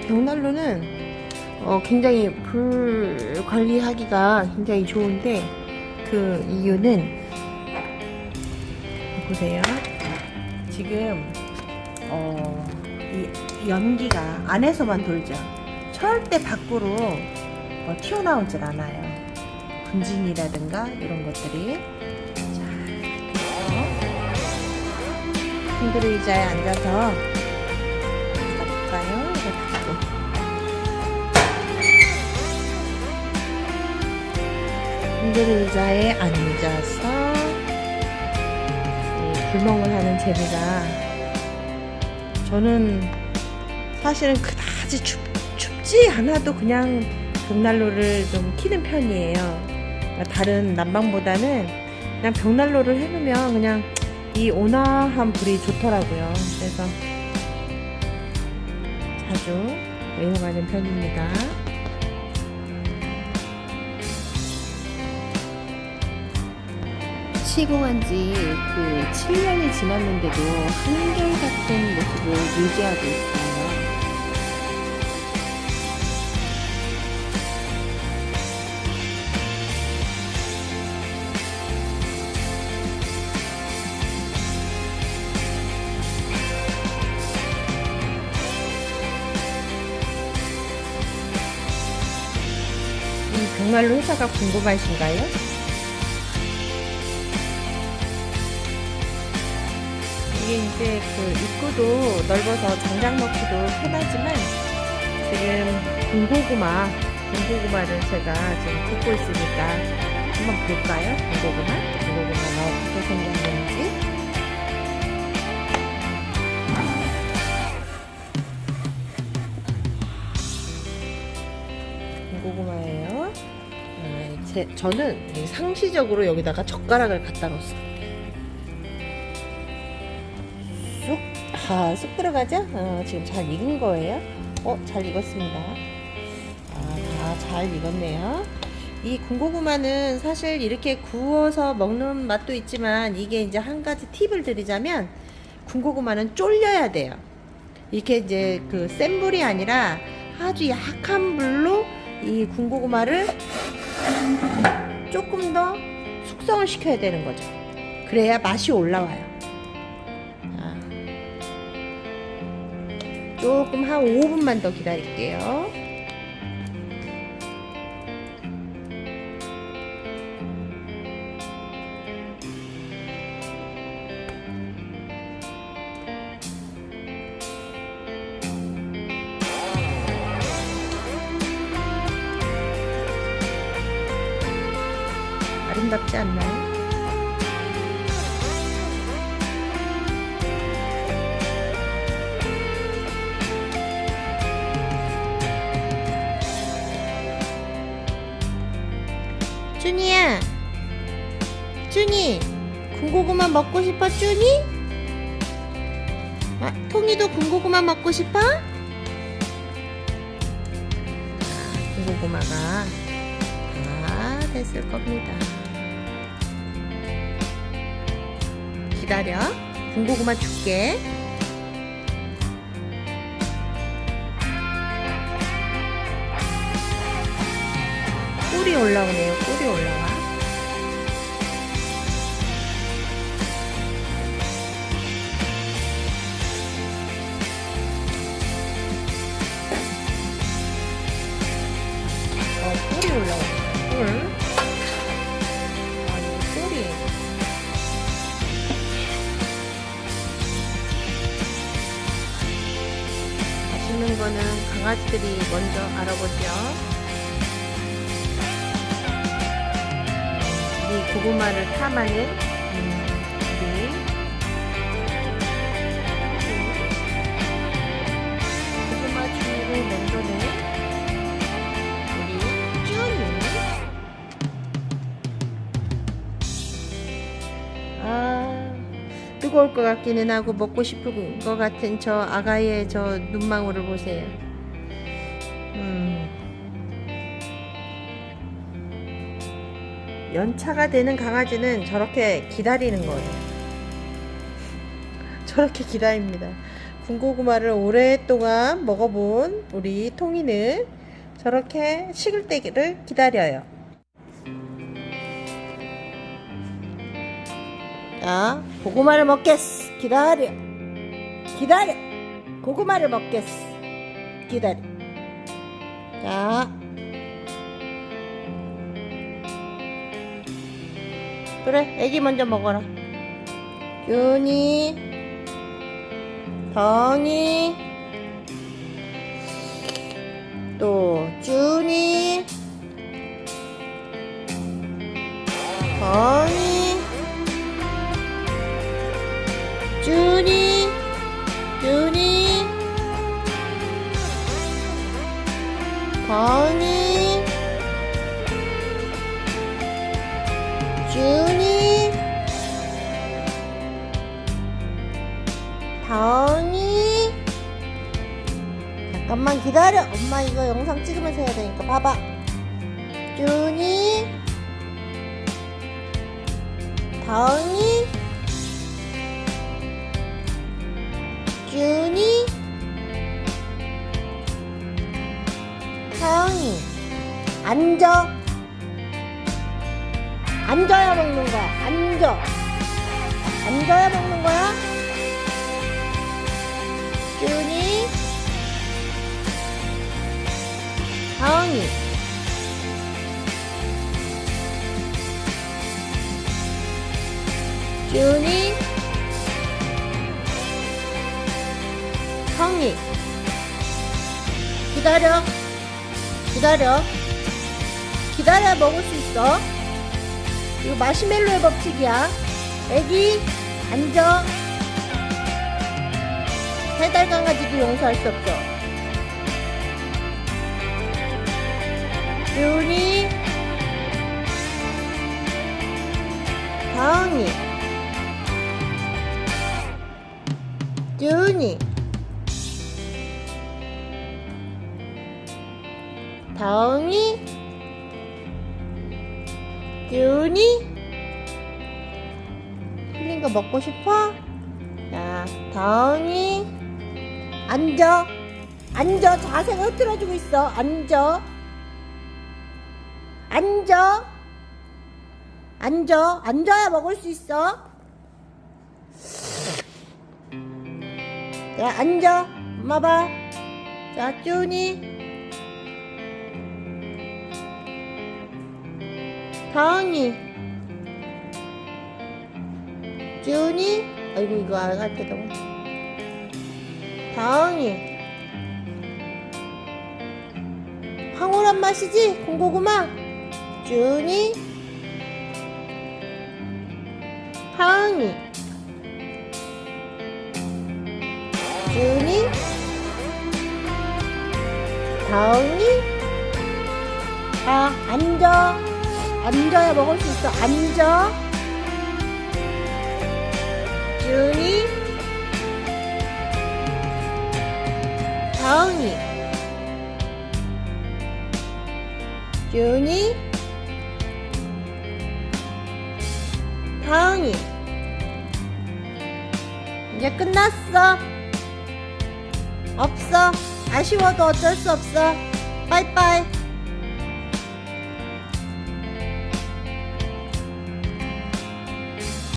이 벽난로는 어, 굉장히 불 관리하기가 굉장히 좋은데 그 이유는 보세요. 지금 어, 이 연기가 안에서만 돌죠. 절대 밖으로 어, 튀어나오질 않아요. 분진이라든가 이런 것들이. 자, 의자에 앉아서 볼까요? 핸들 의자에 앉아서 이 불멍을 하는 재미가 저는 사실은 그다지 춥, 춥지 않아도 그냥 벽난로를 좀 키는 편이에요. 그러니까 다른 난방보다는 그냥 벽난로를 해놓으면 그냥 이 온화한 불이 좋더라고요. 그래서 자주 애용하는 편입니다. 시공한 지 그 7년이 지났는데도 한결같은 모습을 유지하고 있어요. 이 벽난로 회사가 궁금하신가요? 이게 이제 그 입구도 넓어서 장작 넣기도 편하지만 지금 군고구마, 군고구마를 제가 지금 굽고 있으니까 한번 볼까요? 군고구마? 군고구마가 어떻게 생겼는지. 군고구마예요. 아, 제, 저는 이 상시적으로 여기다가 젓가락을 갖다 넣었어요. 아, 쑥 들어가죠? 어, 지금 잘 익은 거예요. 어, 잘 익었습니다. 아, 다잘 익었네요. 이 군고구마는 사실 이렇게 구워서 먹는 맛도 있지만 이게 이제 한 가지 팁을 드리자면 군고구마는 쫄려야 돼요. 이렇게 이제 그 센 불이 아니라 아주 약한 불로 이 군고구마를 조금 더 숙성을 시켜야 되는 거죠. 그래야 맛이 올라와요. 조금 한 5분만 더 기다릴게요. 아름답지 않나요? 준이야, 준이, 군고구마 먹고 싶어, 준이? 아, 통이도 군고구마 먹고 싶어? 아, 군고구마가 다 됐을 겁니다. 기다려. 군고구마 줄게. 꿀이 올라오네요. 꿀이 올라와. 어, 꿀이 올라오네요. 꿀. 아, 이거 꿀이. 맛있는 거는 강아지들이 먼저 알아보죠. 이 고구마를 탐하는 음, 우리 고구마 주위를 맴도는 우리 쭈니. 아 뜨거울 것 같기는 하고 먹고 싶은 것 같은 저 아가의 저 눈망울을 보세요. 음. 연차가 되는 강아지는 저렇게 기다리는 거예요. 저렇게 기다립니다. 군고구마를 오랫동안 먹어본 우리 통이는 저렇게 식을 때를 기다려요. 자, 고구마를 먹겠어. 기다려. 기다려. 고구마를 먹겠어. 기다려. 자. 그래, 애기 먼저 먹어라. 윤이, 덩이, 또 준이, 덩이, 준이, 준이, 덩이, 준이, 덩이. 잠깐만 기다려. 엄마 이거 영상 찍으면서 해야 되니까 봐봐. 준이, 덩이, 준이, 덩이. 앉아. 앉아야 먹는 거야. 앉아. 앉아야 먹는 거야. 준이, 다은이. 준이, 성이. 기다려. 기다려. 기다려야 먹을 수 있어. 이거 마시멜로의 법칙이야. 애기, 앉아. 세달 강아지도 용서할 수 없어. 윤이, 다은이, 윤이, 다은이, 윤이, 틀린 거 먹고 싶어? 자, 다은이, 앉아. 앉아. 자세가 흐트러지고 있어. 앉아. 앉아. 앉아. 앉아야 먹을 수 있어. 자, 앉아. 엄마 봐. 자, 쭈니. 다은이. 쭈니. 아이고, 이거 알갈 때도. 다은이. 황홀한 맛이지? 군고구마? 준이 하은이 준이 다은이 자 앉아 앉아야 먹을 수 있어. 앉아. 준이. 다은이. 준이. 다은이. 이제 끝났어. 없어. 아쉬워도 어쩔 수 없어. 빠이빠이